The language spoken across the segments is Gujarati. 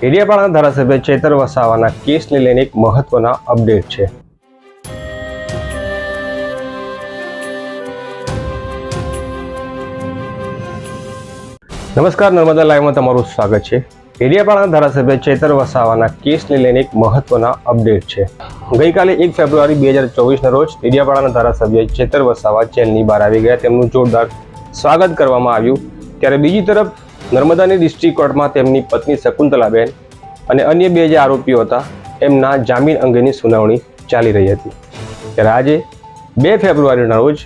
ડેડિયાપાડાના ધારાસભ્ય ચેતર વસાવાના કેસને લઈને એક મહત્વના અપડેટ છે. નમસ્કાર, નર્મદા લાઈવમાં તમારું સ્વાગત છે. ડેડિયાપાડાના ધારાસભ્ય ચેતર વસાવાના કેસને લઈને એક મહત્વના અપડેટ છે. ગઈકાલે એક ફેબ્રુઆરી બે હજાર ચોવીસના રોજ ડેડિયાપાડાના ધારાસભ્ય ચેતર વસાવા જેલની બહાર આવી ગયા. તેમનું જોરદાર સ્વાગત કરવામાં આવ્યું. ત્યારે બીજી તરફ નર્મદાની ડિસ્ટ્રિક્ટ કોર્ટમાં તેમની પત્ની શકુંતલાબેન અને અન્ય બે જે આરોપીઓ હતા, એમના જામીન અંગેની સુનાવણી ચાલી રહી હતી. ત્યારે આજે બે ફેબ્રુઆરીના રોજ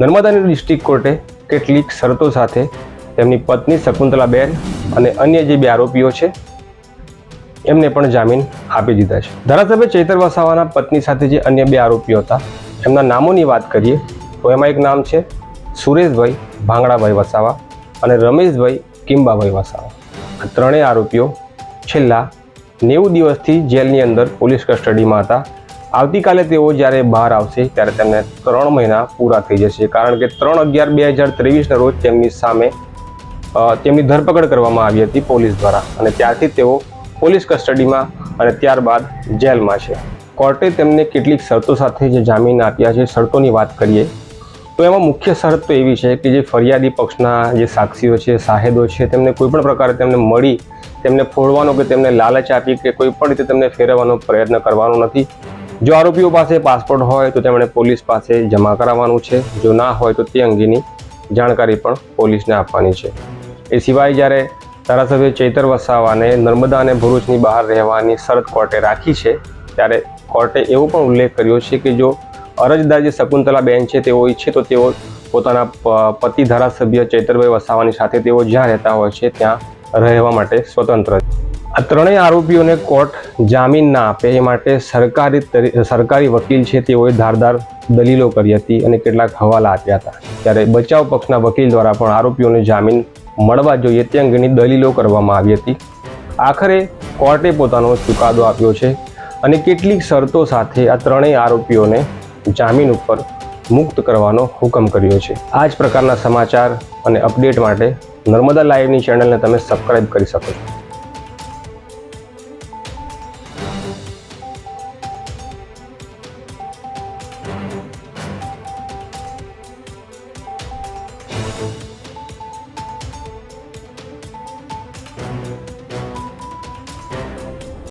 નર્મદાની ડિસ્ટ્રિક્ટ કોર્ટે કેટલીક શરતો સાથે તેમની પત્ની શકુંતલાબેન અને અન્ય જે બે આરોપીઓ છે, એમને પણ જામીન આપી દીધા છે. ધારાસભ્ય ચૈતર વસાવાના પત્ની સાથે જે અન્ય બે આરોપીઓ હતા, એમના નામોની વાત કરીએ, તો એમાં એક નામ છે સુરેશભાઈ ભાંગડાભાઈ વસાવા અને રમેશભાઈ કિંબાભાઈ વસાવા. આ ત્રણેય આરોપીઓ છેલ્લા નેવું દિવસથી જેલની અંદર પોલીસ કસ્ટડીમાં હતા. આવતીકાલે તેઓ જ્યારે બહાર આવશે ત્યારે તેમને ત્રણ મહિના પૂરા થઈ જશે. કારણ કે ત્રણ અગિયાર બે હજાર ત્રેવીસના રોજ તેમની સામે તેમની ધરપકડ કરવામાં આવી હતી પોલીસ દ્વારા. અને ત્યારથી તેઓ પોલીસ કસ્ટડીમાં અને ત્યારબાદ જેલમાં છે. કોર્ટે તેમને કેટલીક શરતો સાથે જે જામીન આપ્યા છે. શરતોની વાત કરીએ તો એમાં મુખ્ય શરત તો એવી છે કે જે ફરિયાદી પક્ષના જે સાક્ષીઓ છે સાહેદો છે, તેમને કોઈપણ પ્રકારે તેમને મળી, તેમને ફોડવાનો કે તેમને લાલચ આપી કે કોઈપણ રીતે તેમને ફેરવવાનો પ્રયત્ન કરવાનો નથી. જો આરોપીઓ પાસે પાસપોર્ટ હોય તો તેમણે પોલીસ પાસે જમા કરાવવાનું છે. જો ના હોય તો તે અંગેની જાણકારી પણ પોલીસને આપવાની છે. એ સિવાય જ્યારે ધારાસભ્ય ચૈતર વસાવાને નર્મદા અને ભરૂચની બહાર રહેવાની શરત કોર્ટે રાખી છે, ત્યારે કોર્ટે એવો પણ ઉલ્લેખ કર્યો છે કે જો અરજદાર જે શકુંતલા બેન છે, તેઓ ઈચ્છે તો તેઓ પોતાના પતિ ધારાસભ્ય ચૈતરભાઈ વસાવાની સાથે તેઓ જ્યાં રહેતા હોય છે, ત્યાં રહેવા માટે સ્વતંત્ર. આ ત્રણેય આરોપીઓને કોર્ટ જામીન ના આપે, એ માટે સરકારી સરકારી વકીલ છે, તેઓએ ધારદાર દલીલો કરી હતી અને કેટલાક હવાલા આપ્યા હતા ત્યારે બચાવ પક્ષના વકીલ દ્વારા પણ આરોપીઓને જામીન મળવા જોઈએ, તે અંગેની દલીલો કરવામાં આવી હતી આખરે કોર્ટે પોતાનો ચુકાદો આપ્યો છે અને કેટલીક શરતો સાથે આ ત્રણેય આરોપીઓને જામીન ઉપર મુક્ત કરવાનો હુકમ કર્યો છે. આ જ પ્રકારના સમાચાર અને અપડેટ માટે નર્મદા લાઈવની ચેનલને તમે સબસ્ક્રાઈબ કરી શકો છો.